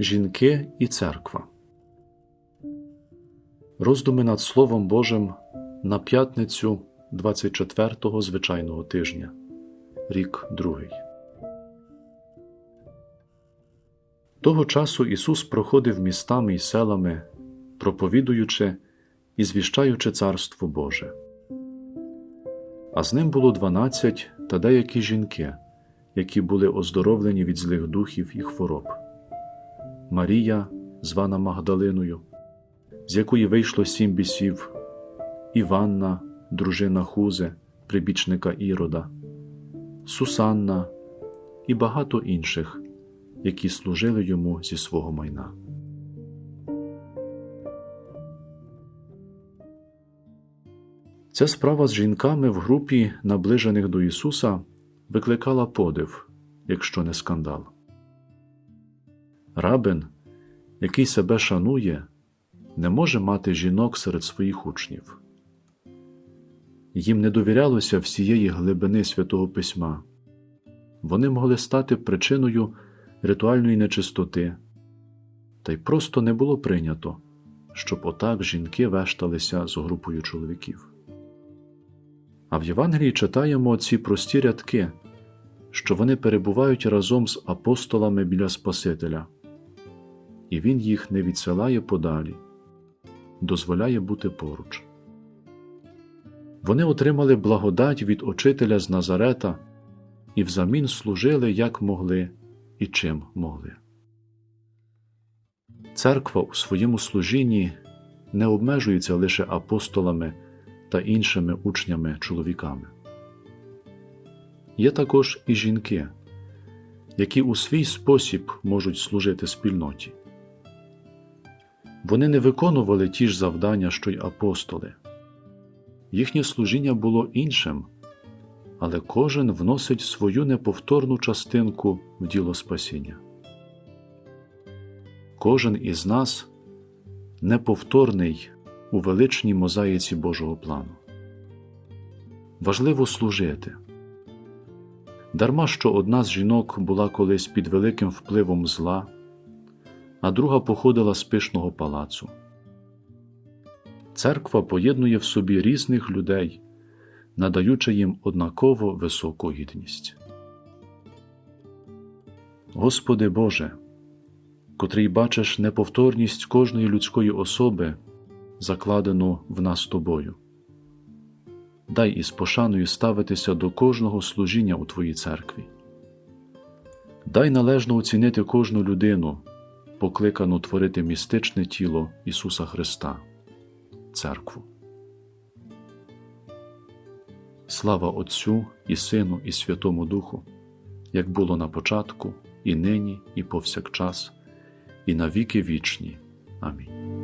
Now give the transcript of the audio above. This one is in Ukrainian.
Жінки і церква. Роздуми над Словом Божим на п'ятницю 24-го звичайного тижня, рік другий. Того часу Ісус проходив містами і селами, проповідуючи і звіщаючи Царство Боже. А з ним було дванадцять та деякі жінки, які були оздоровлені від злих духів і хвороб. Марія, звана Магдалиною, з якої вийшло сім бісів, Іванна, дружина Хузи, прибічника Ірода, Сусанна і багато інших, які служили йому зі свого майна. Ця справа з жінками в групі, наближених до Ісуса, викликала подив, якщо не скандал. Рабин, який себе шанує, не може мати жінок серед своїх учнів. Їм не довірялося всієї глибини святого письма, вони могли стати причиною ритуальної нечистоти, та й просто не було прийнято, щоб отак жінки вешталися з групою чоловіків. А в Євангелії читаємо ці прості рядки, що вони перебувають разом з апостолами біля Спасителя, і Він їх не відсилає подалі, дозволяє бути поруч. Вони отримали благодать від Учителя з Назарета і взамін служили як могли і чим могли. Церква у своєму служінні не обмежується лише апостолами та іншими учнями чоловіками. Є також і жінки, які у свій спосіб можуть служити спільноті. Вони не виконували ті ж завдання, що й апостоли. Їхнє служіння було іншим, але кожен вносить свою неповторну частинку в діло спасіння. Кожен із нас неповторний у величній мозаїці Божого плану. Важливо служити. Дарма що одна з жінок була колись під великим впливом зла, а друга походила з пишного палацу. Церква поєднує в собі різних людей, надаючи їм однаково високу гідність. Господи Боже, котрий бачиш неповторність кожної людської особи, закладену в нас тобою. Дай із пошаною ставитися до кожного служіння у Твоїй церкві. Дай належно оцінити кожну людину, покликану творити містичне тіло Ісуса Христа, Церкву. Слава Отцю і Сину, і Святому Духу, як було на початку, і нині, і повсякчас, і на віки вічні. Амінь.